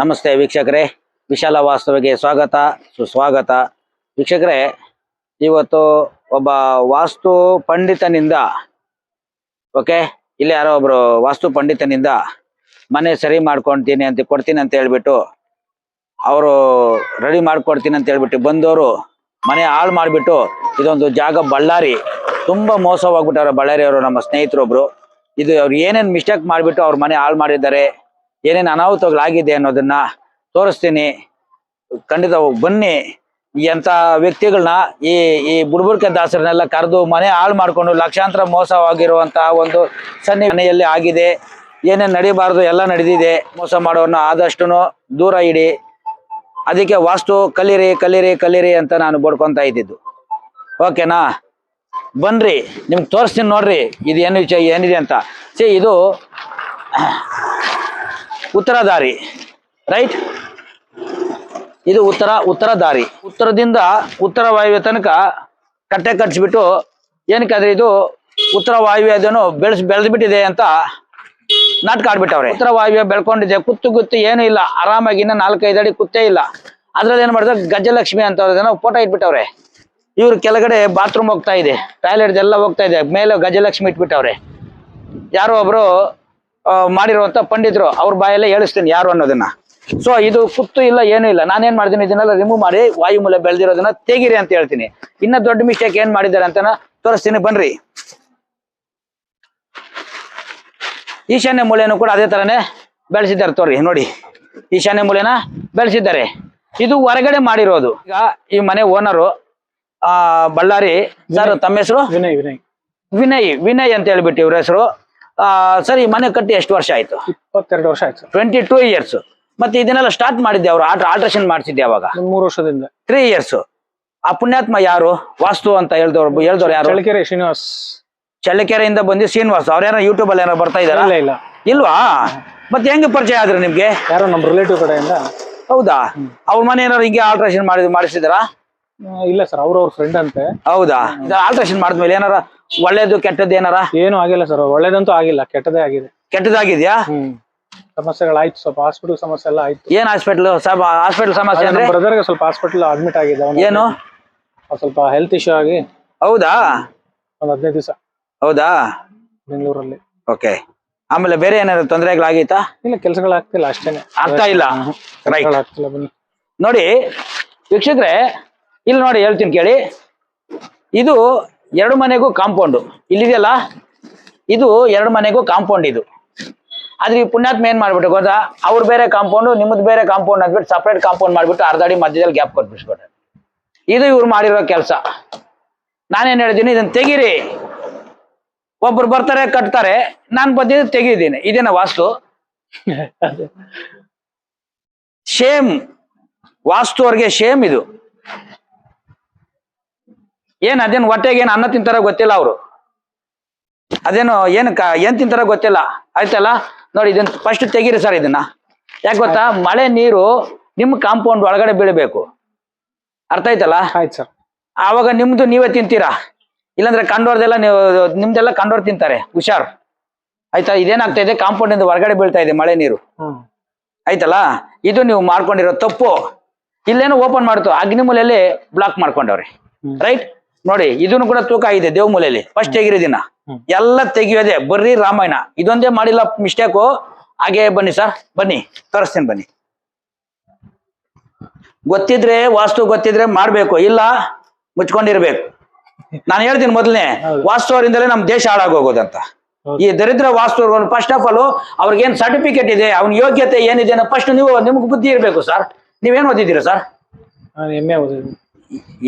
ನಮಸ್ತೆ ವೀಕ್ಷಕರೇ. ವಿಶಾಲ ವಾಸ್ತವಿಗೆ ಸ್ವಾಗತ, ಸುಸ್ವಾಗತ. ವೀಕ್ಷಕರೇ, ಇವತ್ತು ಒಬ್ಬ ವಾಸ್ತು ಪಂಡಿತನಿಂದ, ಓಕೆ, ಇಲ್ಲಿ ಯಾರೋ ಒಬ್ರು ವಾಸ್ತು ಪಂಡಿತನಿಂದ ಮನೆ ಸರಿ ಮಾಡ್ಕೊಳ್ತೀನಿ ಅಂತ ಕೊಡ್ತೀನಿ ಅಂತ ಹೇಳ್ಬಿಟ್ಟು, ಅವರು ರೆಡಿ ಮಾಡ್ಕೊಡ್ತೀನಿ ಅಂತ ಹೇಳ್ಬಿಟ್ಟು ಬಂದವರು ಮನೆ ಹಾಳು ಮಾಡಿಬಿಟ್ಟು ಇದೊಂದು ಜಾಗ ಬಳ್ಳಾರಿ. ತುಂಬಾ ಮೋಸವಾಗ್ಬಿಟ್ಟವ್ರ ಬಳ್ಳಾರಿಯವರು ನಮ್ಮ ಸ್ನೇಹಿತರೊಬ್ರು. ಇದು ಅವ್ರು ಏನೇನು ಮಿಸ್ಟೇಕ್ ಮಾಡಿಬಿಟ್ಟು ಅವ್ರ ಮನೆ ಹಾಳು ಮಾಡಿದ್ದಾರೆ ಏನೇನು ಅನಾಹುತಗಳಾಗಿದೆ ಅನ್ನೋದನ್ನ ತೋರಿಸ್ತೀನಿ. ಖಂಡಿತ ಬನ್ನಿ. ಎಂತ ವ್ಯಕ್ತಿಗಳನ್ನ ಈ ಈ ಬುಡ್ಬುರ್ಕ ದಾಸರನ್ನೆಲ್ಲ ಕರೆದು ಮನೆ ಹಾಳು ಮಾಡ್ಕೊಂಡು ಲಕ್ಷಾಂತರ ಮೋಸವಾಗಿರುವಂತಹ ಒಂದು ಸನ್ನಿ ಮನೆಯಲ್ಲಿ ಆಗಿದೆ. ಏನೇನು ನಡಿಬಾರ್ದು ಎಲ್ಲ ನಡೆದಿದೆ. ಮೋಸ ಮಾಡೋನ್ನ ಆದಷ್ಟು ದೂರ ಇಡಿ. ಅದಕ್ಕೆ ವಾಸ್ತು ಕಲೀರಿ ಕಲೀರಿ ಕಲೀರಿ ಅಂತ ನಾನು ಬಡ್ಕೊಂತ ಇದ್ದಿದ್ದು. ಓಕೆನಾ? ಬನ್ರಿ, ನಿಮ್ಗೆ ತೋರಿಸ್ತೀನಿ ನೋಡ್ರಿ ಇದು ಏನು ಏನಿದೆ ಅಂತ. ಸಿ ಇದು ಉತ್ತರ ದಾರಿ ರೈಟ್ ಇದು ಉತ್ತರ ಉತ್ತರ ದಾರಿ. ಉತ್ತರದಿಂದ ಉತ್ತರ ವಾಯುವ್ಯ ತನಕ ಕಟ್ಟೆ ಕಟ್ಸ್ಬಿಟ್ಟು ಏನಕ್ಕಾದ್ರೆ ಇದು ಉತ್ತರ ವಾಯುವ್ಯ ಅದನ್ನು ಬೆಳೆಸ್, ಬೆಳೆದ್ಬಿಟ್ಟಿದೆ ಅಂತ ನಾಟಕ ಆಡ್ಬಿಟ್ಟವ್ರೆ. ಉತ್ತರ ವಾಯುವ್ಯ ಬೆಳ್ಕೊಂಡಿದೆ, ಕುತ್ತು ಕುತ್ತು ಏನು ಇಲ್ಲ. ಆರಾಮಾಗಿ ಇನ್ನ ನಾಲ್ಕೈದು ಅಡಿ ಕುತ್ತೇ ಇಲ್ಲ. ಅದ್ರಲ್ಲಿ ಏನ್ ಮಾಡಿದ್ರೆ ಗಜಲಕ್ಷ್ಮಿ ಅಂತ ಫೋಟೋ ಇಟ್ಬಿಟ್ಟವ್ರೆ. ಇವ್ರು ಕೆಳಗಡೆ ಬಾತ್ರೂಮ್ ಹೋಗ್ತಾ ಇದೆ. ಟಾಯ್ಲೆಟ್ ಎಲ್ಲ ಹೋಗ್ತಾ ಇದೆ. ಮೇಲೆ ಗಜಲಕ್ಷ್ಮಿ ಇಟ್ಬಿಟ್ಟವ್ರೆ. ಯಾರೋ ಒಬ್ರು ಮಾಡಿರುವಂತ ಪಂಡಿತರು ಅವ್ರ ಬಾಯಲ್ಲೇ ಹೇಳಿಸ್ತೀನಿ ಯಾರು ಅನ್ನೋದನ್ನ. ಸೊ ಇದು ಕುತ್ತು ಇಲ್ಲ ಏನೂ ಇಲ್ಲ. ನಾನೇನ್ ಮಾಡ್ತೀನಿ ಇದನ್ನೆಲ್ಲ ರಿಮೂವ್ ಮಾಡಿ ವಾಯುಮೂಲ ಬೆಳೆದಿರೋದನ್ನ ತೆಗಿರಿ ಅಂತ ಹೇಳ್ತೀನಿ. ಇನ್ನ ದೊಡ್ಡ ಮಿಸ್ಟೇಕ್ ಏನ್ ಮಾಡಿದ್ದಾರೆ ಅಂತ ತೋರಿಸ್ತೀನಿ ಬನ್ರಿ. ಈಶಾನ್ಯ ಮೂಲೆಯನ್ನು ಕೂಡ ಅದೇ ತರನೇ ಬೆಳೆಸಿದ್ದಾರೆ ತೋರಿ ನೋಡಿ. ಈಶಾನ್ಯ ಮೂಲೆನ ಬೆಳೆಸಿದ್ದಾರೆ. ಇದು ಹೊರಗಡೆ ಮಾಡಿರೋದು. ಈಗ ಈ ಮನೆ ಓನರು ಆ ಬಳ್ಳಾರಿ ಸರ್ ತಮ್ಮ ಹೆಸರು? ವಿನಯ್ ವಿನಯ್. ವಿನಯ್ ವಿನಯ್ ಅಂತ ಹೇಳ್ಬಿಟ್ಟು ಇವ್ರ ಹೆಸರು. ಸರ್ ಸರಿ ಮನೆ ಕಟ್ಟಿ ಎಷ್ಟು ವರ್ಷ ಆಯ್ತು? ಇಪ್ಪತ್ತೆರಡು ವರ್ಷ ಆಯ್ತು. ಟ್ವೆಂಟಿ ಟೂ ಇಯರ್ಸ್ ಮತ್ತೆ ಇದನ್ನೆಲ್ಲ ಸ್ಟಾರ್ಟ್ ಮಾಡಿದ್ದೆ ಅವರು? ಆಲ್ಟ್ರೇಷನ್ ಮಾಡ್ತಿದ್ದೆ ಅವಾಗ? ಮೂರು ವರ್ಷದಿಂದ. ತ್ರೀ ಇಯರ್ಸ್ ಆ ಪುಣ್ಯಾತ್ಮ ಯಾರು? ವಾಸ್ತು ಅಂತ ಹೇಳ್ದವ್ರು ಹೇಳ್ದವ್ರು ಯಾರು? ಚಳ್ಳಕೆರೆ ಶ್ರೀನಿವಾಸ್. ಚಳ್ಳಕೆರೆಯಿಂದ ಬಂದು ಶ್ರೀನಿವಾಸ್. ಅವ್ರೇನೋ ಯೂಟ್ಯೂಬ್ ಅಲ್ಲಿ ಏನೋ ಬರ್ತಾ ಇದಾರ ಇಲ್ಲ ಇಲ್ಲ. ಇಲ್ವಾ? ಮತ್ತೆ ಹೆಂಗೆ ಪರಿಚಯ ಆದ್ರೆ ನಿಮ್ಗೆ? ಯಾರೋ ನಮ್ಮ ರಿಲೇಟಿವ್ ಕಡೆಯಿಂದ. ಹೌದಾ? ಅವ್ರ ಮನೆ ಏನಾರು ಹಿಂಗೆ ಆಲ್ಟ್ರೇಷನ್ ಮಾಡಿ ಮಾಡಿಸಿದಾರಾ? ಆ, ಇಲ್ಲ ಸರ್ ಅವ್ರವ್ರ ಫ್ರೆಂಡ್ ಅಂತೆ. ಹೌದಾ? ಆಲ್ಟ್ರೇಷನ್ ಮಾಡಿದ್ಮೇಲೆ ಏನಾರ ಒಳ್ಳೇದು ಕೆಟ್ಟದ್ದು ಏನಾರ? ಏನು ಆಗಿಲ್ಲ ಸರ್ ಒಳ್ಳೇದಂತೂ ಆಗಿಲ್ಲ ಕೆಟ್ಟದೇ ಆಗಿದೆ. ಕೆಟ್ಟದಾಗಿದ್ಯಾ? ಹ್ಮ್. ಸಮಸ್ಯೆಗಳಾಯ್ತು ಸ್ವಲ್ಪ ಹಾಸ್ಪಿಟಲ್ ಸಮಸ್ಯೆ ಎಲ್ಲ ಆಯ್ತು. ಏನ್ ಹಾಸ್ಪಿಟ್ಲ್ ಹಾಸ್ಪಿಟಲ್ ಸಮಸ್ಯೆ ಅಂದ್ರೆ? ಬ್ರದರ್ ಬ್ರದರ್ಗೆ ಸ್ವಲ್ಪ ಹಾಸ್ಪಿಟಲ್ ಅಡ್ಮಿಟ್ ಆಗಿದೆ ಅವ್ನು ಏನು? ಸ್ವಲ್ಪ ಹೆಲ್ತ್ ಇಶ್ಯೂ ಆಗಿ ಹೌದಾ? ಒಂದ್ ಹದಿನೈದು ದಿವಸ ಹೌದಾ? ಬೆಂಗಳೂರಲ್ಲಿ. ಓಕೆ ಆಮೇಲೆ ಬೇರೆ ಏನಾದ್ರು ತೊಂದರೆಗಳಾಗೈತಾ? ಇಲ್ಲ ಕೆಲಸಗಳಾಗ್ತಿಲ್ಲ ಅಷ್ಟೇನೆ. ಆಗ್ತಾ ಇಲ್ಲ? ರೈಟ್ ಕೆಲ್ಸಗಳಾಗ್ತಿಲ್ಲ ಬನ್ನಿ. ನೋಡಿ ವೀಕ್ಷಕ್ರೆ ಇಲ್ಲಿ ನೋಡಿ ಹೇಳ್ತೀನಿ ಕೇಳಿ. ಇದು ಎರಡು ಮನೆಗೂ ಕಾಂಪೌಂಡು ಇಲ್ಲಿದೆಯಲ್ಲ? ಇದು ಎರಡು ಮನೆಗೂ ಕಾಂಪೌಂಡ್ ಇದು. ಆದ್ರೆ ಈ ಪುಣ್ಯಾತ್ಮ ಏನ್ ಮಾಡ್ಬಿಟ್ಟು ಗೊತ್ತಾ? ಅವ್ರ ಬೇರೆ ಕಾಂಪೌಂಡ್ ನಿಮ್ಮದು ಬೇರೆ ಕಾಂಪೌಂಡ್ ಅಂದ್ಬಿಟ್ಟು ಸಪ್ರೇಟ್ ಕಾಂಪೌಂಡ್ ಮಾಡ್ಬಿಟ್ಟು ಅರ್ಧ ಅಡಿ ಮಧ್ಯದಲ್ಲಿ ಗ್ಯಾಪ್ ಕೊಟ್ಬಿಟ್ಬಿಟ್ರೆ. ಇದು ಇವ್ರು ಮಾಡಿರೋ ಕೆಲಸ. ನಾನೇನ್ ಹೇಳಿದ್ದೀನಿ? ಇದನ್ನ ತೆಗೀರಿ. ಒಬ್ರು ಬರ್ತಾರೆ ಕಟ್ತಾರೆ. ನಾನ್ ಬಂದಿದ್ದು ತೆಗಿದ್ದೀನಿ ಇದೇನ ವಾಸ್ತು? ಶೇಮ್ ವಾಸ್ತು ಅವ್ರಿಗೆ ಶೇಮ್ ಇದು. ಏನ್ ಅದೇನ್ ಹೊಟ್ಟೆಗೆ ಏನ್ ಅನ್ನ ತಿಂತಾರ ಗೊತ್ತಿಲ್ಲ ಅವರು. ಅದೇನು ಏನ್ ಏನ್ ತಿಂತಾರ ಗೊತ್ತಿಲ್ಲ. ಆಯ್ತಲ್ಲ? ನೋಡಿ ಇದನ್ ಫಸ್ಟ್ ತೆಗೀರಿ ಸರ್ ಇದನ್ನ. ಯಾಕೆ ಗೊತ್ತಾ? ಮಳೆ ನೀರು ನಿಮ್ ಕಾಂಪೌಂಡ್ ಒಳಗಡೆ ಬೀಳಬೇಕು. ಅರ್ಥ ಆಯ್ತಲ್ಲ? ಆಯ್ತು ಸರ್ ಆವಾಗ ನಿಮ್ದು ನೀವೇ ತಿಂತೀರಾ? ಇಲ್ಲಾಂದ್ರೆ ಕಂಡೋರ್ದೆಲ್ಲ ನೀವು ನಿಮ್ದೆಲ್ಲ ಕಂಡೋರ್ ತಿಂತಾರೆ. ಹುಷಾರ್. ಆಯ್ತಾ? ಇದೇನಾಗ್ತಾ ಇದೆ? ಕಾಂಪೌಂಡ್ ಇಂದ ಹೊರಗಡೆ ಬೀಳ್ತಾ ಇದೆ ಮಳೆ ನೀರು. ಆಯ್ತಲ್ಲ? ಇದು ನೀವು ಮಾಡ್ಕೊಂಡಿರೋ ತಪ್ಪು. ಇಲ್ಲೇನೋ ಓಪನ್ ಮಾಡ್ತು. ಅಗ್ನಿಮೂಲೆಯಲ್ಲಿ ಬ್ಲಾಕ್ ಮಾಡ್ಕೊಂಡವ್ರಿ. ರೈಟ್ ನೋಡಿ ಇದನ್ನು ಕೂಡ ತೂಕ ಇದೆ ದೇವ್ ಮೂಲೆಯಲ್ಲಿ ಫಸ್ಟ್ ತೆಗಿರಿ ದಿನ. ಎಲ್ಲ ತೆಗಿಯೋದೆ ಬರ್ರಿ ರಾಮಾಯಣ. ಇದೊಂದೇ ಮಾಡಿಲ್ಲ ಮಿಸ್ಟೇಕು ಹಾಗೆ ಬನ್ನಿ ಸರ್ ಬನ್ನಿ. ತೋರಿಸ್ತೀನಿ ಬನ್ನಿ. ಗೊತ್ತಿದ್ರೆ ವಾಸ್ತು ಗೊತ್ತಿದ್ರೆ ಮಾಡ್ಬೇಕು. ಇಲ್ಲ ಮುಚ್ಕೊಂಡಿರ್ಬೇಕು. ನಾನು ಹೇಳ್ತೀನಿ ಮೊದಲನೇ. ವಾಸ್ತು ಅವರಿಂದಲೇ ನಮ್ ದೇಶ ಹಾಳಾಗೋಗೋದಂತ. ಈ ದರಿದ್ರ ವಾಸ್ತು ಫಸ್ಟ್ ಆಫ್ ಆಲ್ ಅವ್ರಿಗೇನ್ ಸರ್ಟಿಫಿಕೇಟ್ ಇದೆ ಅವ್ನ ಯೋಗ್ಯತೆ ಏನಿದೆ ಫಸ್ಟ್ ನೀವು ನಿಮ್ಗೆ ಬುದ್ಧಿ ಇರಬೇಕು ಸರ್ ನೀವೇನ್ ಓದಿದ್ದೀರಾ ಸರ್ ಎಮ್ಮೆ ಓದಿದ್ದೀನಿ.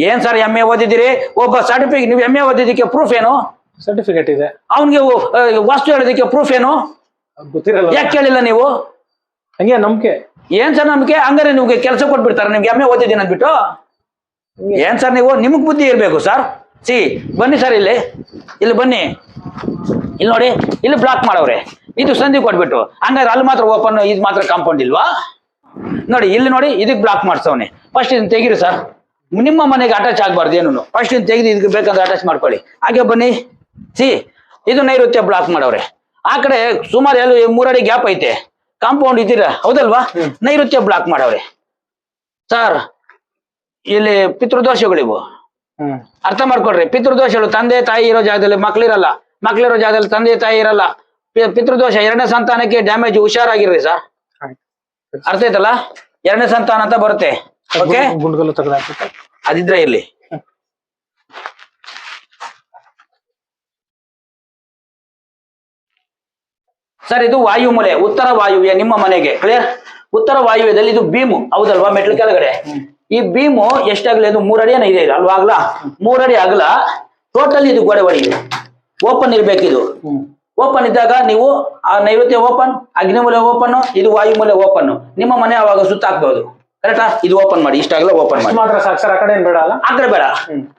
ಏನ್ ಸರ್ ಎಂ ಎ ಓದಿದ್ದೀರಿ? ಒಬ್ಬ ಸರ್ಟಿಫಿಕೇಟ್ ನೀವು ಎಂ ಎ ಓದಿದ್ದಕ್ಕೆ ಪ್ರೂಫ್ ಏನು? ಸರ್ಟಿಫಿಕೇಟ್ ಇದೆ. ಅವನಿಗೆ ವಾಸ್ತು ಹೇಳೋದಕ್ಕೆ ಪ್ರೂಫ್ ಏನು? ಗೊತ್ತಿರಲ್ಲ. ಯಾಕೆ ಕೇಳಿಲ್ಲ ನೀವು? ಹಂಗೆ ನಂಬಿಕೆ. ಏನ್ ಸರ್ ನಂಬಿಕೆ? ಹಂಗಾರೆ ನಿಮ್ಗೆ ಕೆಲಸ ಕೊಟ್ಬಿಡ್ತಾರೆ ನಿಮ್ಗೆ ಎಂ ಎ ಓದಿದ್ದೀನಿ ಅಂದ್ಬಿಟ್ಟು? ಏನ್ ಸರ್ ನೀವು? ನಿಮಗ್ ಬುದ್ಧಿ ಇರಬೇಕು ಸರ್. ಸಿ ಬನ್ನಿ ಸರ್ ಇಲ್ಲಿ. ಇಲ್ಲಿ ಬನ್ನಿ. ಇಲ್ಲಿ ನೋಡಿ ಇಲ್ಲಿ ಬ್ಲಾಕ್ ಮಾಡವ್ರೆ. ಇದು ಸಂಧಿ ಕೊಟ್ಬಿಟ್ಟು. ಹಂಗಾರೆ ಅಲ್ಲಿ ಮಾತ್ರ ಓಪನ್ ಇದು ಮಾತ್ರ ಕಾಂಪೌಂಡ್ ಇಲ್ವಾ? ನೋಡಿ ಇಲ್ಲಿ ನೋಡಿ ಇದಕ್ಕೆ ಬ್ಲಾಕ್ ಮಾಡ್ಸವ್ನೆ. ಫಸ್ಟ್ ಇದನ್ನ ತೆಗೀರಿ ಸರ್. ನಿಮ್ಮ ಮನೆಗೆ ಅಟ್ಯಾಚ್ ಆಗ್ಬಾರ್ದು ಏನು ಫಸ್ಟ್ ನೀವು ತೆಗೆದು ಇದಕ್ಕೆ ಬೇಕಂದ್ರೆ ಅಟ್ಯಾಚ್ ಮಾಡ್ಕೊಳ್ಳಿ. ಹಾಗೆ ಬನ್ನಿ. ಸಿ ಇದು ನೈಋತ್ಯ ಬ್ಲಾಕ್ ಮಾಡವ್ರೆ ಆ ಕಡೆ ಸುಮಾರು ಎಲ್ಲ ಮೂರಡಿ ಗ್ಯಾಪ್ ಐತೆ. ಕಾಂಪೌಂಡ್ ಇದ್ದೀರಾ? ಹೌದಲ್ವಾ. ನೈಋತ್ಯ ಬ್ಲಾಕ್ ಮಾಡವ್ರೆ ಸರ್ ಇಲ್ಲಿ ಪಿತೃದೋಷಗಳಿವು ಹ್ಮ್. ಅರ್ಥ ಮಾಡ್ಕೊಡ್ರಿ ಪಿತೃದೋಷಗಳು ತಂದೆ ತಾಯಿ ಇರೋ ಜಾಗದಲ್ಲಿ ಮಕ್ಳಿರಲ್ಲ. ಮಕ್ಳಿರೋ ಜಾಗದಲ್ಲಿ ತಂದೆ ತಾಯಿ ಇರಲ್ಲ. ಪಿತೃದೋಷ ಎರಡನೇ ಸಂತಾನಕ್ಕೆ ಡ್ಯಾಮೇಜ್ ಹುಷಾರಾಗಿರ್ರಿ ಸರ್ ಅರ್ಥ ಆಯ್ತಲ್ಲ? ಎರಡನೇ ಸಂತಾನ ಅಂತ ಬರುತ್ತೆ. ಗುಂಡ್ಗಲ್ಲು ತೆಗೆದಾಕ್ಬೇಕು ಅದಿದ್ರೆ ಇಲ್ಲಿ ಸರ್ ಇದು ವಾಯುಮೂಲೆ ಉತ್ತರ ವಾಯುವ್ಯ ನಿಮ್ಮ ಮನೆಗೆ. ಕ್ಲಿಯರ್ ಉತ್ತರ ವಾಯುವ್ಯದಲ್ಲಿ ಇದು ಭೀಮು. ಹೌದಲ್ವಾ? ಮೆಟ್ಲು ಕೆಳಗಡೆ. ಈ ಭೀಮು ಎಷ್ಟಾಗಲಿ? ಅದು ಮೂರಡಿ ಏನೋ ಇದೆ ಅಲ್ವಾ ಅಗಲ? ಮೂರಡಿ ಅಗಲ ಟೋಟಲ್ ಇದು ಗೋಡೆ ಹೊಡಿದೆ ಓಪನ್ ಇರ್ಬೇಕಿದು ಇದು. ಓಪನ್ ಇದ್ದಾಗ ನೀವು ಆ ನೈಋತ್ಯ ಓಪನ್ ಅಗ್ನಿಮೂಲೆ ಓಪನ್ ಇದು ವಾಯುಮೂಲೆ ಓಪನ್ ನಿಮ್ಮ ಮನೆ ಅವಾಗ ಸುತ್ತ ಹಾಕ್ಬಹುದು ಕರೆಕ್ಟಾ ಇದು ಓಪನ್ ಮಾಡಿ ಇಷ್ಟಾಗಲ್ಲ ಓಪನ್ ಮಾಡಿ. ಮಾತ್ರ ಸಾಕು. ಸರ್ ಆ ಕಡೆ ಏನ್ ಬೇಡ ಅಲ್ಲ? ಆ ಕಡೆ ಬೇಡ.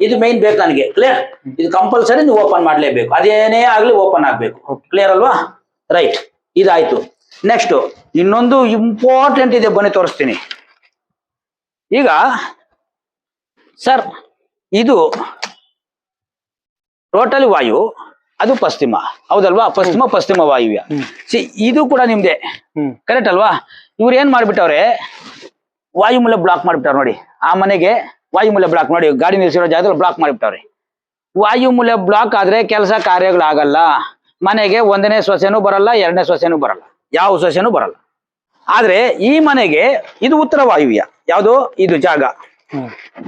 ಇದು ಮೇನ್ ಬೇಕು ನನಗೆ ಕ್ಲಿಯರ್ ಇದು ಕಂಪಲ್ಸರಿ ನೀವು ಓಪನ್ ಮಾಡ್ಲೇಬೇಕು. ಅದೇನೇ ಆಗ್ಲಿ ಓಪನ್ ಆಗ್ಬೇಕು. ಕ್ಲಿಯರ್ ಅಲ್ವಾ? ರೈಟ್ ಇದಾಯ್ತು. ನೆಕ್ಸ್ಟ್ ಇನ್ನೊಂದು ಇಂಪಾರ್ಟೆಂಟ್ ಇದೆ ಬನ್ನಿ ತೋರಿಸ್ತೀನಿ. ಈಗ ಸರ್ ಇದು ಟೋಟಲ್ ವಾಯು ಅದು ಪಶ್ಚಿಮ. ಹೌದಲ್ವಾ? ಪಶ್ಚಿಮ ಪಶ್ಚಿಮ ವಾಯುವ್ಯ. ಸಿ ಇದು ಕೂಡ ನಿಮ್ದೆ. ಕರೆಕ್ಟ್ ಅಲ್ವಾ? ಇವ್ರು ಏನ್ ಮಾಡ್ಬಿಟ್ಟವ್ರೆ ವಾಯುಮೂಲೆ ಬ್ಲಾಕ್ ಮಾಡಿಬಿಟ್ಟಾರ ನೋಡಿ. ಆ ಮನೆಗೆ ವಾಯುಮೂಲೆ ಬ್ಲಾಕ್ ನೋಡಿ ಗಾಡಿ ನಿಲ್ಸಿರೋ ಜಾಗದಲ್ಲಿ ಬ್ಲಾಕ್ ಮಾಡಿಬಿಟ್ಟವ್ರೆ. ವಾಯುಮೂಲೆ ಬ್ಲಾಕ್ ಆದ್ರೆ ಕೆಲಸ ಕಾರ್ಯಗಳಾಗಲ್ಲ. ಮನೆಗೆ ಒಂದನೇ ಸೊಸೆನೂ ಬರಲ್ಲ ಎರಡನೇ ಸೊಸೆನೂ ಬರಲ್ಲ. ಯಾವ ಸೊಸೆನೂ ಬರಲ್ಲ. ಆದ್ರೆ ಈ ಮನೆಗೆ ಇದು ಉತ್ತರ ವಾಯುವ್ಯ. ಯಾವುದು? ಇದು ಜಾಗ.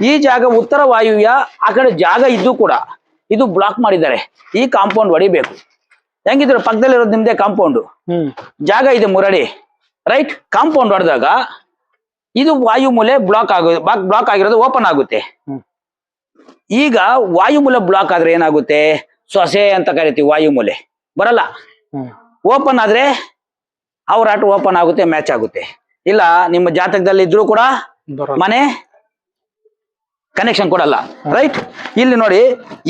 ಈ ಜಾಗ ಉತ್ತರ ವಾಯುವ್ಯ ಆ ಕಡೆ ಜಾಗ ಇದ್ದು ಕೂಡ ಇದು ಬ್ಲಾಕ್ ಮಾಡಿದ್ದಾರೆ. ಈ ಕಾಂಪೌಂಡ್ ಹೊಡಿಬೇಕು. ಹೆಂಗಿದ್ರು ಪಕ್ಕದಲ್ಲಿರೋದು ನಿಮ್ದೇ ಕಾಂಪೌಂಡು ಜಾಗ ಇದೆ ಮುರಡಿ ರೈಟ್ ಕಾಂಪೌಂಡ್ ಹೊಡೆದಾಗ ಇದು ವಾಯು ಮೂಲೆ ಬ್ಲಾಕ್ ಆಗೋದು ಬ್ಲಾಕ್ ಆಗಿರೋದು ಓಪನ್ ಆಗುತ್ತೆ. ಈಗ ವಾಯು ಮೂಲೆ ಬ್ಲಾಕ್ ಆದ್ರೆ ಏನಾಗುತ್ತೆ? ಸೊಸೆ ಅಂತ ಕರಿತೀವಿ ವಾಯುಮೂಲೆ. ಬರಲ್ಲ? ಓಪನ್ ಆದ್ರೆ ಅವ್ರ ಆಟ ಓಪನ್ ಆಗುತ್ತೆ ಮ್ಯಾಚ್ ಆಗುತ್ತೆ. ಇಲ್ಲ ನಿಮ್ಮ ಜಾತಕದಲ್ಲಿ ಇದ್ರು ಕೂಡ ಮನೆ ಕನೆಕ್ಷನ್ ಕೊಡಲ್ಲ. ರೈಟ್ ಇಲ್ಲಿ ನೋಡಿ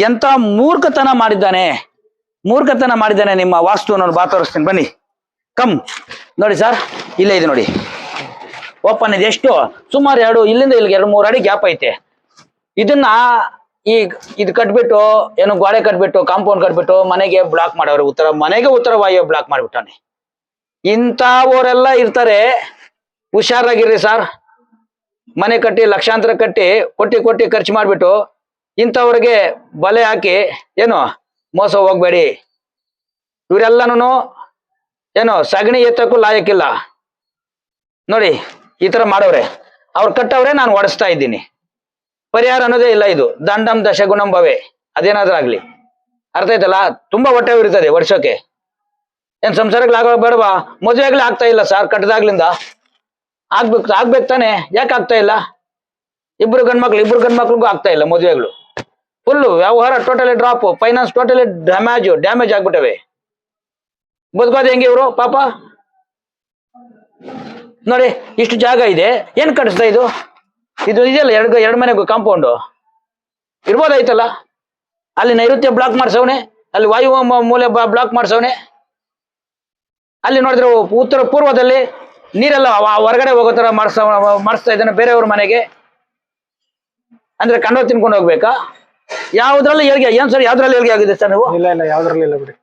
ಎಂತ ಮೂರ್ಖತನ ಮಾಡಿದ್ದಾನೆ. ಮೂರ್ಖತನ ಮಾಡಿದ್ದಾನೆ ನಿಮ್ಮ ವಾಸ್ತು ನಾನು ಬಾ ತೋರಿಸ್ತೀನಿ ಬನ್ನಿ. ಕಮ್ ನೋಡಿ ಸರ್ ಇಲ್ಲೇ ಇದೆ ನೋಡಿ. ಓಪನ್ ಇದೆ ಎಷ್ಟು? ಸುಮಾರು ಎರಡು, ಇಲ್ಲಿಂದ ಇಲ್ಲಿಗೆ ಎರಡು ಮೂರು ಅಡಿ ಗ್ಯಾಪ್ ಐತೆ. ಇದನ್ನ ಈ ಇದು ಕಟ್ಬಿಟ್ಟು, ಏನು ಗೋಡೆ ಕಟ್ಬಿಟ್ಟು, ಕಾಂಪೌಂಡ್ ಕಟ್ಬಿಟ್ಟು ಮನೆಗೆ ಬ್ಲಾಕ್ ಮಾಡೋರು. ಉತ್ತರ, ಮನೆಗೆ ಉತ್ತರ ವಾಯು ಬ್ಲಾಕ್ ಮಾಡ್ಬಿಟ್ಟಾನೆ ಇಂಥವರೆಲ್ಲ ಇರ್ತಾರೆ. ಹುಷಾರಾಗಿರ್ರಿ ಸರ್. ಮನೆ ಕಟ್ಟಿ, ಲಕ್ಷಾಂತರ ಕಟ್ಟಿ ಕೊಟ್ಟಿ ಕೊಟ್ಟಿ ಖರ್ಚು ಮಾಡಿಬಿಟ್ಟು ಇಂಥವ್ರಿಗೆ ಬಲೆ ಹಾಕಿ, ಏನು, ಮೋಸ ಹೋಗ್ಬೇಡಿ. ಇವರೆಲ್ಲನೂ ಏನು, ಸಗಣಿ ಎತ್ತಕ್ಕೂ ಲಾಯಕ್ಕಿಲ್ಲ. ನೋಡಿ ಈ ತರ ಮಾಡವ್ರೆ. ಅವ್ರು ಕಟ್ಟವ್ರೆ ನಾನು ಹೊಡೆಸ್ತಾ ಇದ್ದೀನಿ. ಪರಿಹಾರ ಅನ್ನೋದೇ ಇಲ್ಲ ಇದು. ದಂಡಂ ದಶಗುಣಂ ಭವೇ. ಅದೇನಾದ್ರೂ ಆಗ್ಲಿ. ಅರ್ಥ ಆಯ್ತಲ್ಲ? ತುಂಬಾ ಹೊಟ್ಟೆ ಇರ್ತದೆ ವರ್ಷಕ್ಕೆ ಏನ್ ಸಂಸಾರಕ್ಕೆ ಆಗೋ ಬೇಡವಾ? ಮದುವೆಗಳು ಆಗ್ತಾ ಇಲ್ಲ ಸರ್ ಕಟ್ಟದಾಗ್ಲಿಂದ ಆಗ್ಬೇಕು ಆಗ್ಬೇಕು ತಾನೆ. ಯಾಕೆ ಆಗ್ತಾ ಇಲ್ಲ? ಇಬ್ರು ಗಂಡ್ಮಕ್ಳು, ಇಬ್ರು ಗಂಡ್ಮಕ್ಳಿಗೂ ಆಗ್ತಾ ಇಲ್ಲ ಮದುವೆಗಳು. ಫುಲ್ಲು ವ್ಯವಹಾರ totally drop finance totally damage damage ಆಗ್ಬಿಟ್ಟವೆ. ಬದುಕೋದು ಹೆಂಗೆ ಇವರು? ಪಾಪ? ನೋಡಿ ಇಷ್ಟು ಜಾಗ ಇದೆ. ಏನ್ ಕಟ್ಟಿಸ್ತಾ ಇದು? ಇದು ಇದೆಯಲ್ಲ ಎರಡು ಎರಡು ಮನೆಗೂ ಕಾಂಪೌಂಡು ಇರ್ಬೋದಾಯ್ತಲ್ಲ? ಅಲ್ಲಿ ನೈಋತ್ಯ ಬ್ಲಾಕ್ ಮಾಡ್ಸವನೆ ಅಲ್ಲಿ ವಾಯು ಮೂಲೆ ಬ್ಲಾಕ್ ಮಾಡ್ಸವನೆ. ಅಲ್ಲಿ ನೋಡಿದ್ರೆ ಉತ್ತರ ಪೂರ್ವದಲ್ಲಿ ನೀರೆಲ್ಲ ಆ ಹೊರಗಡೆ ಹೋಗೋ ತರ ಮಾಡಿಸ್ತಾ ಮಾಡಿಸ್ತಾ ಇದ್ದಾನೆ ಬೇರೆಯವ್ರ ಮನೆಗೆ. ಅಂದ್ರೆ ಕಣ್ಣು ತಿನ್ಕೊಂಡು ಹೋಗ್ಬೇಕಾ? ಯಾವ್ದ್ರಲ್ಲಿ ಏಳ್ಗೆ ಏನ್ ಸರ್ ಯಾವ್ದ್ರಲ್ಲಿ ಏಳ್ಗೆ ಆಗಿದೆ ಸರ್ ನೀವು? ಇಲ್ಲ ಇಲ್ಲ ಯಾವ್ದ್ರಲ್ಲಿ ಇಲ್ಲ ಬಿಡಿ.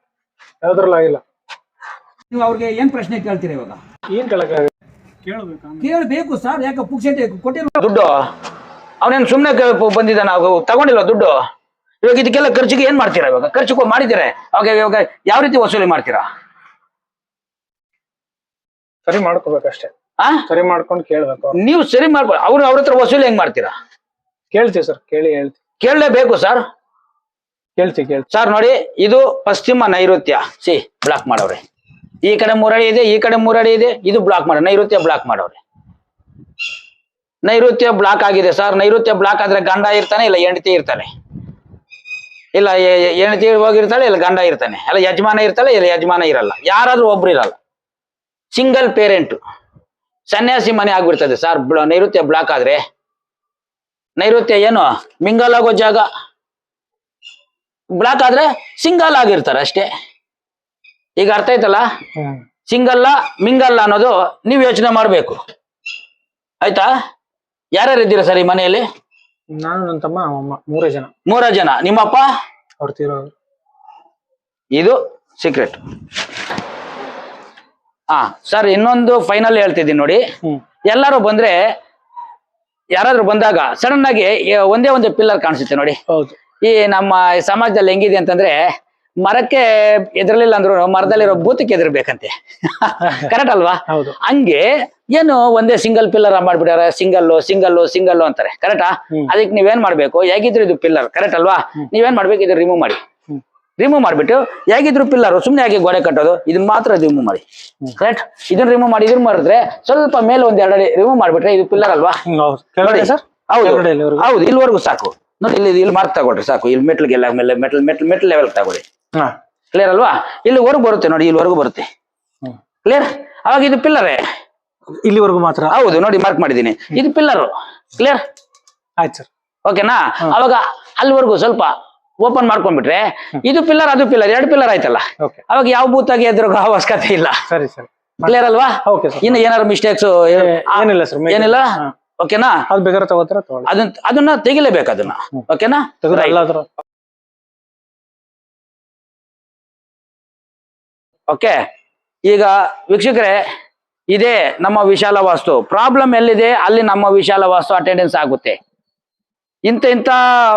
ಯಾವ್ದ್ರಲ್ಲೂ ಆಗಿಲ್ಲ. ನೀವು ಅವ್ರಿಗೆ ಏನ್ ಪ್ರಶ್ನೆ ಕೇಳ್ತೀರಾ ಇವಾಗ? ಏನ್ ಕೇಳಕ್ ಕೇಳ್ಬೇಕಾ ಕೇಳಬೇಕು ಸರ್ ಯಾಕೆ ಪುಕ್ಷತೆ ಕೊಟ್ಟಿರೋ ದುಡ್ಡು? ಅವನೇನು ಸುಮ್ಮನೆ ಬಂದಿದ್ದಾನ ತಗೊಂಡಿಲ್ಲ ದುಡ್ಡು? ಇವಾಗ ಇದಕ್ಕೆಲ್ಲ ಖರ್ಚಿಗೆ ಏನ್ ಮಾಡ್ತೀರಾ ಇವಾಗ? ಖರ್ಚು ಕೊ- ಮಾಡಿದ್ದೀರಾ? ಅವಾಗ ಇವಾಗ ಯಾವ ರೀತಿ ವಸೂಲಿ ಮಾಡ್ತೀರಾ? ಸರಿ ಮಾಡ್ಕೋಬೇಕಷ್ಟೇ. ಆ? ಸರಿ ಮಾಡ್ಕೊಂಡು ಕೇಳ್ಬೇಕು. ನೀವು ಸರಿ ಮಾಡ್ಬೋದು ಅವ್ರು ಅವ್ರ ಹತ್ರ ವಸೂಲಿ ಹೆಂಗ್ ಮಾಡ್ತೀರಾ? ಕೇಳ್ತೀವಿ ಸರ್ ಕೇಳಿ ಹೇಳ್ತೀವಿ. ಕೇಳಲೇಬೇಕು ಸರ್. ಕೇಳ್ತೀವಿ ಕೇಳ್ತೀವಿ. ಸರ್ ನೋಡಿ ಇದು ಪಶ್ಚಿಮ ನೈಋತ್ಯ. ಸಿ ಬ್ಲಾಕ್ ಮಾಡವ್ರೆ. ಈ ಕಡೆ ಮೂರಡಿ ಇದೆ, ಈ ಕಡೆ ಮೂರಡಿ ಇದೆ, ಇದು ಬ್ಲಾಕ್ ಮಾಡ. ನೈಋತ್ಯ ಬ್ಲಾಕ್ ಮಾಡೋರೆ ನೈಋತ್ಯ ಬ್ಲಾಕ್ ಆಗಿದೆ ಸರ್ ನೈಋತ್ಯ ಬ್ಲಾಕ್ ಆದ್ರೆ ಗಂಡ ಇರ್ತಾನೆ, ಇಲ್ಲ ಹೆಂಡತಿ ಇರ್ತಾನೆ? ಇಲ್ಲ ಹೆಂಡತಿ ಹೋಗಿರ್ತಾಳೆ, ಇಲ್ಲ ಗಂಡ ಇರ್ತಾನೆ? ಅಲ್ಲ ಯಜಮಾನ ಇರ್ತಾಳೆ, ಇಲ್ಲ ಯಜಮಾನ ಇರಲ್ಲ. ಯಾರಾದ್ರೂ ಒಬ್ರು ಇರಲ್ಲ. ಸಿಂಗಲ್ ಪೇರೆಂಟ್ ಸನ್ಯಾಸಿ ಮನೆ ಆಗ್ಬಿಡ್ತದೆ ಸರ್ ನೈಋತ್ಯ ಬ್ಲಾಕ್ ಆದ್ರೆ. ನೈಋತ್ಯ ಏನು? ಮಿಂಗಲ್ ಆಗೋ ಜಾಗ. ಬ್ಲಾಕ್ ಆದ್ರೆ ಸಿಂಗಲ್ ಆಗಿರ್ತಾರೆ ಅಷ್ಟೇ. ಈಗ ಅರ್ಥ ಆಯ್ತಲ್ಲ? ಸಿಂಗಲ್ಲ ಮಿಂಗಲ್ಲ ಅನ್ನೋದು ನೀವು ಯೋಚನೆ ಮಾಡಬೇಕು. ಆಯ್ತಾ? ಯಾರ್ಯಾರು ಇದ್ದೀರಾ ಸರ್ ಈ ಮನೆಯಲ್ಲಿ? ನಾನು ನನ್ನ ತಮ್ಮ ಅಮ್ಮ ಮೂರೇ ಜನ. ಮೂರ ಜನ. ನಿಮ್ಮಪ್ಪ? ಅವ್ರು. ತೀರೋ ಇದು ಸೀಕ್ರೆಟ್ ಹಾ ಸರ್ ಇನ್ನೊಂದು ಫೈನಲ್ ಹೇಳ್ತಿದ್ದೀನಿ ನೋಡಿ. ಎಲ್ಲರೂ ಬಂದ್ರೆ ಯಾರಾದ್ರೂ ಬಂದಾಗ ಸಡನ್ ಆಗಿ ಒಂದೇ ಒಂದು ಪಿಲ್ಲರ್ ಕಾಣಿಸುತ್ತೆ ನೋಡಿ. ಹೌದು. ಈ ನಮ್ಮ ಸಮಾಜದಲ್ಲಿ ಹೆಂಗಿದೆ ಅಂತಂದ್ರೆ ಮರಕ್ಕೆ ಎದುರಲಿಲ್ಲ ಅಂದ್ರು ಮರದಲ್ಲಿರೋ ಭೂತಕ್ಕೆ ಎದುರ್ಬೇಕಂತೆ. ಕರೆಕ್ಟ್ ಅಲ್ವಾ? ಹಂಗೆ ಏನು ಒಂದೇ ಸಿಂಗಲ್ ಪಿಲ್ಲರ್ ಮಾಡ್ಬಿಟ್ಟಾರೆ ಸಿಂಗಲ್ಲು ಸಿಂಗಲ್ಲು ಸಿಂಗಲ್ಲು ಅಂತಾರೆ. ಕರೆಕ್ಟಾ. ಅದಕ್ಕೆ ನೀವೇನ್ ಮಾಡ್ಬೇಕು? ಹೇಗಿದ್ರು ಇದು ಪಿಲ್ಲರ್ ಕರೆಕ್ಟ್ ಅಲ್ವಾ? ನೀವೇನ್ ಮಾಡ್ಬೇಕು? ಇದು ರಿಮೂವ್ ಮಾಡಿ. ರಿಮೂವ್ ಮಾಡ್ಬಿಟ್ಟು ಹೇಗಿದ್ರು ಪಿಲ್ಲರ್ ಸುಮ್ನೆ ಹಾಗೆ ಗೋಡೆ ಕಟ್ಟೋದು ಇದನ್ನ ಮಾತ್ರ ರಿಮೂವ್ ಮಾಡಿ. ಕರೆಕ್ಟ್ ಇದನ್ನ ರಿಮೂವ್ ಮಾಡಿ ಇದನ್ನ ಮಾಡಿದ್ರೆ ಸ್ವಲ್ಪ ಮೇಲೆ ಒಂದ್ ಎರಡು ರಿಮೂವ್ ಮಾಡ್ಬಿಟ್ರೆ ಇದು ಪಿಲ್ಲರ್ ಅಲ್ವಾ? ಹೌದು. ಹೌದು. ಇಲ್ಲಿವರೆಗೂ? ಸಾಕು. ನೋಡಿ ಇಲ್ಲಿ ಇಲ್ಲಿ ಮಾರ್ಕ್ ತಗೊಳ್ರಿ ಸಾಕು. ಇಲ್ಲಿ ಮೆಟ್ಲಿಗೆಲ್ಲ ಮೇಲೆ ಮೆಟ್ಲ್ ಮೆಟ್ಲ್ ಮೆಟ್ಲ್ ಲೆವೆಲ್ ತಗೊಳ್ಳಿ. ಕ್ಲಿಯರ್ ಅಲ್ವಾ? ಇಲ್ಲಿವರೆಗೂ ಬರುತ್ತೆ ನೋಡಿ ಇಲ್ಲಿವರೆಗೂ ಬರುತ್ತೆ. ಕ್ಲಿಯರ್ ಅವಾಗ ಇದು ಪಿಲ್ಲರೇ ಇಲ್ಲಿವರೆಗೂ ಮಾತ್ರ. ಹೌದು ನೋಡಿ ಮಾರ್ಕ್ ಮಾಡಿದ್ದೀನಿ. ಇದು ಪಿಲ್ಲರ್ ಕ್ಲಿಯರ್ ಆಯ್ತು ಸರ್ ಓಕೆನಾ ಅವಾಗ ಅಲ್ಲಿವರೆಗೂ ಸ್ವಲ್ಪ ಓಪನ್ ಮಾಡ್ಕೊಂಡ್ಬಿಟ್ರೆ ಇದು ಪಿಲ್ಲರ್ ಅದು ಪಿಲ್ಲರ್ ಎರಡು ಪಿಲ್ಲರ್ ಆಯ್ತಲ್ಲ? ಅವಾಗ ಯಾವ ಬೂತಾಗಿ ಎದುರು ಅವಶ್ಯಕತೆ ಇಲ್ಲ. ಸರಿ ಸರಿ ಕ್ಲಿಯರ್ ಅಲ್ವಾ? ಇನ್ನು ಏನಾದ್ರು ಮಿಸ್ಟೇಕ್ಸ್ ಏನಿಲ್ಲ ಸರ್ ಏನಿಲ್ಲ? ಓಕೆನಾ ಅದು ಬೇಕಾದ್ರೆ ತಗೋತಾರ? ಅದನ್ನ ಅದನ್ನ ತೆಗಿಲೇಬೇಕು ಅದನ್ನ. ಓಕೆನಾ ಓಕೆ ಈಗ ವೀಕ್ಷಕರೇ, ಇದೇ ನಮ್ಮ ವಿಶಾಲ ವಾಸ್ತು. ಪ್ರಾಬ್ಲಮ್ ಎಲ್ಲಿದೆ? ಅಲ್ಲಿ ನಮ್ಮ ವಿಶಾಲ ವಾಸ್ತು ಅಟೆಂಡೆನ್ಸ್ ಆಗುತ್ತೆ. ಇಂಥ ಇಂಥ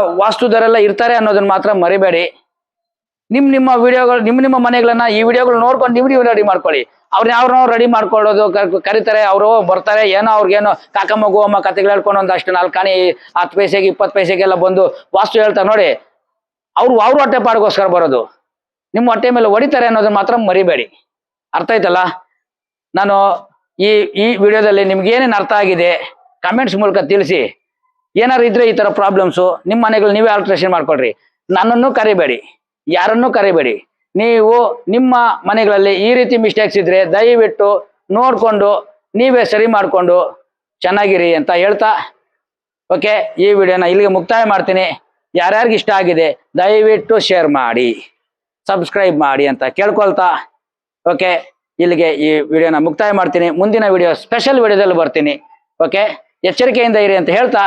ವಾಸ್ತುದರೆಲ್ಲ ಇರ್ತಾರೆ ಅನ್ನೋದನ್ನ ಮಾತ್ರ ಮರಿಬೇಡಿ. ನಿಮ್, ನಿಮ್ಮ ವಿಡಿಯೋಗಳು ನಿಮ್ಮ ನಿಮ್ಮ ಮನೆಗಳನ್ನ ಈ ವಿಡಿಯೋಗಳು ನೋಡ್ಕೊಂಡು ನೀವು ನೀವು ರೆಡಿ ಮಾಡ್ಕೊಳ್ಳಿ. ಅವ್ರನ್ನ ಯಾವ್ರನ್ನೋ ರೆಡಿ ಮಾಡ್ಕೊಳ್ಳೋದು ಕರ್- ಕರೀತಾರೆ, ಅವರು ಬರ್ತಾರೆ, ಏನೋ ಅವ್ರಿಗೇನೋ ಕಾಕ ಮಗು ಅಮ್ಮ ಕತೆಗಳು ಹೇಳ್ಕೊಂಡು ಒಂದಷ್ಟು ನಾಲ್ಕು ಕಾಣಿ, ಹತ್ತು ಪೈಸೆಗೆ, ಇಪ್ಪತ್ತು ಪೈಸೆಗೆಲ್ಲ ಬಂದು ವಾಸ್ತು ಹೇಳ್ತಾರೆ ನೋಡಿ. ಅವ್ರು, ಅವ್ರ ಹೊಟ್ಟೆ ಪಾಡಿಗೋಸ್ಕರ ಬರೋದು. ನಿಮ್ಮ ಹೊಟ್ಟೆ ಮೇಲೆ ಹೊಡಿತಾರೆ ಅನ್ನೋದನ್ನ ಮಾತ್ರ ಮರಿಬೇಡಿ. ಅರ್ಥ ಆಯ್ತಲ್ಲ? ನಾನು ಈ ಈ ವಿಡಿಯೋದಲ್ಲಿ ನಿಮ್ಗೆ ಏನೇನು ಅರ್ಥ ಆಗಿದೆ ಕಮೆಂಟ್ಸ್ ಮೂಲಕ ತಿಳಿಸಿ. ಏನಾರು ಇದ್ರೆ ಈ ತರ ಪ್ರಾಬ್ಲಮ್ಸು ನಿಮ್ಮ ಮನೆಗಳು ನೀವೇ ಆಲ್ಟ್ರೇಷನ್ ಮಾಡ್ಕೊಳ್ರಿ. ನನ್ನನ್ನು ಕರಿಬೇಡಿ. ಯಾರನ್ನೂ ಕರಿಬೇಡಿ. ನೀವು ನಿಮ್ಮ ಮನೆಗಳಲ್ಲಿ ಈ ರೀತಿ ಮಿಸ್ಟೇಕ್ಸ್ ಇದ್ರೆ ದಯವಿಟ್ಟು ನೋಡ್ಕೊಂಡು, ನೀವೇ ಸರಿ ಮಾಡಿಕೊಂಡು ಚೆನ್ನಾಗಿರಿ ಅಂತ ಹೇಳ್ತಾ. ಓಕೆ ಈ ವಿಡಿಯೋನ ಇಲ್ಲಿಗೆ ಮುಕ್ತಾಯ ಮಾಡ್ತೀನಿ. ಯಾರ್ಯಾರಿಗೆ ಇಷ್ಟ ಆಗಿದೆ, ದಯವಿಟ್ಟು ಶೇರ್ ಮಾಡಿ. ಸಬ್ಸ್ಕ್ರೈಬ್ ಮಾಡಿ ಅಂತ ಕೇಳ್ಕೊಳ್ತಾ. ಓಕೆ ಇಲ್ಲಿಗೆ ಈ ವಿಡಿಯೋನ ಮುಕ್ತಾಯ ಮಾಡ್ತೀನಿ. ಮುಂದಿನ ವಿಡಿಯೋ ಸ್ಪೆಷಲ್ ವಿಡಿಯೋದಲ್ಲಿ ಬರ್ತೀನಿ. ಓಕೆ ಎಚ್ಚರಿಕೆಯಿಂದ ಇರಿ ಅಂತ ಹೇಳ್ತಾ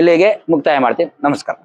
ಇಲ್ಲಿಗೆ ಮುಕ್ತಾಯ ಮಾಡ್ತೀನಿ. ನಮಸ್ಕಾರ.